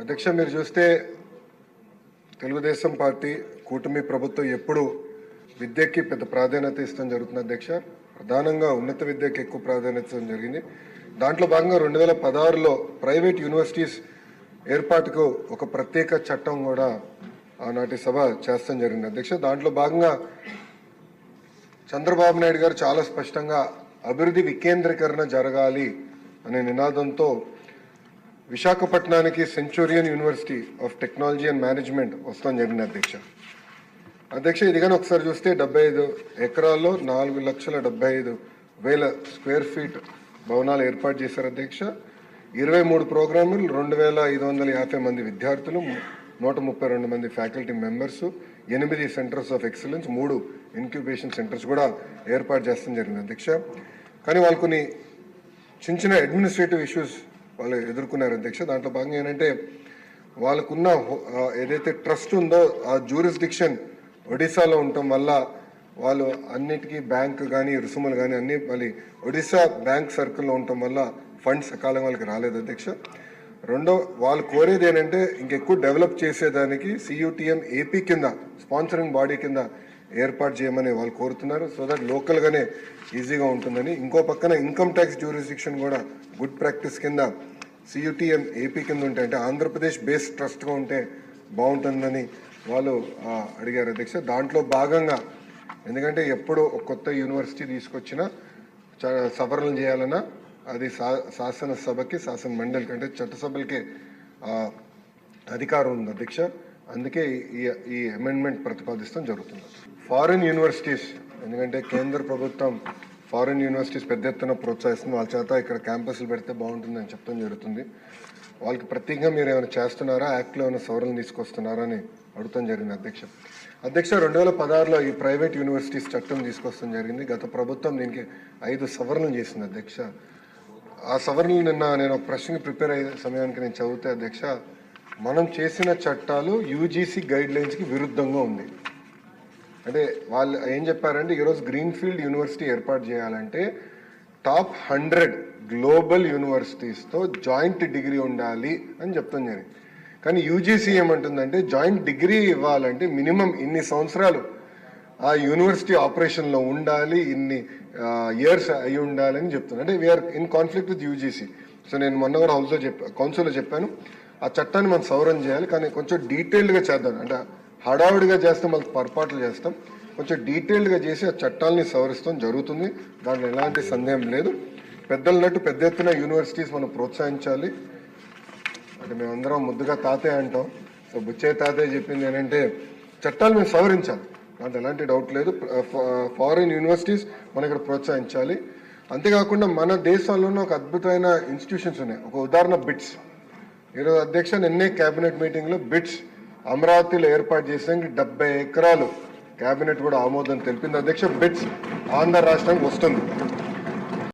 అధ్యక్ష మీరు చూస్తే తెలుగుదేశం పార్టీ కూటమి ప్రభుత్వం ఎప్పుడు విద్యకి పెద్ద ప్రాధాన్యత ఇస్తాం జరుగుతుంది అధ్యక్ష. ప్రధానంగా ఉన్నత విద్యకి ఎక్కువ ప్రాధాన్యత ఇవ్వడం జరిగింది. దాంట్లో భాగంగా రెండు వేల పదహారులో ప్రైవేట్ యూనివర్సిటీస్ ఏర్పాటుకు ఒక ప్రత్యేక చట్టం కూడా ఆనాటి సభ చేస్తాం జరిగింది అధ్యక్ష. దాంట్లో భాగంగా చంద్రబాబు నాయుడు గారు చాలా స్పష్టంగా అభివృద్ధి వికేంద్రీకరణ జరగాలి అనే నినాదంతో విశాఖపట్నానికి Centurion university of technology and management వస్తాం జరిగింది అధ్యక్ష. అధ్యక్ష ఇది కానీ ఒకసారి చూస్తే డెబ్బై ఐదు ఎకరాల్లో నాలుగు లక్షల డెబ్బై ఐదు వేల స్క్వేర్ ఫీట్ భవనాలు ఏర్పాటు చేశారు అధ్యక్ష. ఇరవై మూడు ప్రోగ్రాములు రెండు వేల ఐదు వందల యాభై మంది విద్యార్థులు నూట ముప్పై రెండు మంది ఫ్యాకల్టీ మెంబర్స్ ఎనిమిది సెంటర్స్ ఆఫ్ ఎక్సలెన్స్ మూడు ఇన్క్యుబేషన్ సెంటర్స్ కూడా ఏర్పాటు చేస్తాం జరిగింది అధ్యక్ష. కానీ వాళ్ళు కొన్ని చిన్న చిన్న అడ్మినిస్ట్రేటివ్ ఇష్యూస్ వాళ్ళు ఎదుర్కొన్నారు అధ్యక్ష. దాంట్లో భాగంగా ఏంటంటే వాళ్ళకున్న ఏదైతే ట్రస్ట్ ఉందో ఆ జూరిస్డిక్షన్ ఒడిశాలో ఉండటం వల్ల వాళ్ళు అన్నిటికీ బ్యాంక్ కానీ రుసుములు కానీ అన్ని మళ్ళీ ఒడిశా బ్యాంక్ సర్కిల్లో ఉండటం వల్ల ఫండ్స్ సకాలం వాళ్ళకి రాలేదు అధ్యక్ష. రెండో వాళ్ళు కోరేది ఏంటంటే ఇంకెక్కువ డెవలప్ చేసేదానికి సియూటీఎం ఏపీ కింద స్పాన్సరింగ్ బాడీ కింద ఏర్పాటు చేయమని వాళ్ళు కోరుతున్నారు. సో దట్ లోకల్గానే ఈజీగా ఉంటుందని. ఇంకో పక్కన ఇన్కమ్ ట్యాక్స్ జ్యూరిస్డిక్షన్ కూడా గుడ్ ప్రాక్టీస్ కింద సియుటిఎం ఏపీ కింద ఉంటే అంటే ఆంధ్రప్రదేశ్ బేస్ ట్రస్ట్గా ఉంటే బాగుంటుందని వాళ్ళు అడిగారు అధ్యక్ష. దాంట్లో భాగంగా ఎందుకంటే ఎప్పుడు కొత్త యూనివర్సిటీ తీసుకొచ్చినా చ- సవరణలు చేయాలన్నా అది శా శాసనసభకి శాసన మండలికి అంటే చట్టసభలకి అధికారం ఉంది అధ్యక్ష. అందుకే ఈ ఈ అమెండ్మెంట్ ప్రతిపాదిస్తాం జరుగుతుంది. ఫారిన్ యూనివర్సిటీస్ ఎందుకంటే కేంద్ర ప్రభుత్వం ఫారిన్ యూనివర్సిటీస్ పెద్ద ఎత్తున ప్రోత్సహిస్తుంది. వాళ్ళ చేత ఇక్కడ క్యాంపస్లు పెడితే బాగుంటుందని చెప్పడం జరుగుతుంది. వాళ్ళకి ప్రత్యేకంగా మీరు ఏమైనా చేస్తున్నారా? యాక్ట్లో ఏమైనా సవరణలు తీసుకొస్తున్నారా అని అడుగుతాం జరిగింది అధ్యక్ష. అధ్యక్ష రెండు వేల పదహారులో ఈ ప్రైవేట్ యూనివర్సిటీస్ చట్టం తీసుకొస్తాం జరిగింది. గత ప్రభుత్వం దీనికి ఐదు సవరణలు చేసింది అధ్యక్ష. ఆ సవరణలు నిన్న నేను ఒక ప్రశ్నకి ప్రిపేర్ అయ్యే సమయానికి నేను చదివితే అధ్యక్ష మనం చేసిన చట్టాలు యూజీసీ గైడ్ లైన్స్కి విరుద్ధంగా ఉంది. అంటే వాళ్ళు ఏం చెప్పారంటే ఈరోజు గ్రీన్ఫీల్డ్ యూనివర్సిటీ ఏర్పాటు చేయాలంటే టాప్ హండ్రెడ్ గ్లోబల్ యూనివర్సిటీస్తో జాయింట్ డిగ్రీ ఉండాలి అని చెప్తాం జరిగింది కానీ యూజీసీ ఏమంటుందంటే జాయింట్ డిగ్రీ ఇవ్వాలంటే మినిమం ఇన్ని సంవత్సరాలు ఆ యూనివర్సిటీ ఆపరేషన్లో ఉండాలి ఇన్ని ఇయర్స్ అయి ఉండాలని చెప్తున్నాను అంటే we are in conflict with UGC so నేను మొన్న కూడా హౌస్లో చెప్పా కౌన్సిల్లో చెప్పాను. ఆ చట్టాన్ని మనం సవరణ చేయాలి కానీ కొంచెం డీటెయిల్డ్గా చేద్దాం. అంటే హడావుడిగా చేస్తే మళ్ళీ పొరపాట్లు చేస్తాం. కొంచెం డీటెయిల్డ్గా చేసి ఆ చట్టాలని సవరిస్తాం జరుగుతుంది. దాంట్లో ఎలాంటి సందేహం లేదు. పెద్దలన్నట్టు పెద్ద ఎత్తున యూనివర్సిటీస్ మనం ప్రోత్సహించాలి. అంటే మేమందరం ముద్దుగా తాతయ్య అంటాం. సో బుచ్చే తాతయ్య చెప్పింది ఏంటంటే చట్టాలు మేము సవరించాలి. దాంట్లో ఎలాంటి డౌట్ లేదు. ఫారిన్ యూనివర్సిటీస్ మనం ఇక్కడ ప్రోత్సహించాలి. అంతేకాకుండా మన దేశంలోనే ఒక అద్భుతమైన ఇన్స్టిట్యూషన్స్ ఉన్నాయి. ఒక ఉదాహరణ బిట్స్. ఈరోజు అధ్యక్ష నిన్నే కేబినెట్ మీటింగ్లో బిట్స్ అమరావతిలో ఏర్పాటు చేసేందుకు డెబ్బై ఎకరాలు కేబినెట్ కూడా ఆమోదం తెలిపింది. అధ్యక్ష బిట్స్ ఆంధ్ర రాష్ట్రానికి వస్తుంది.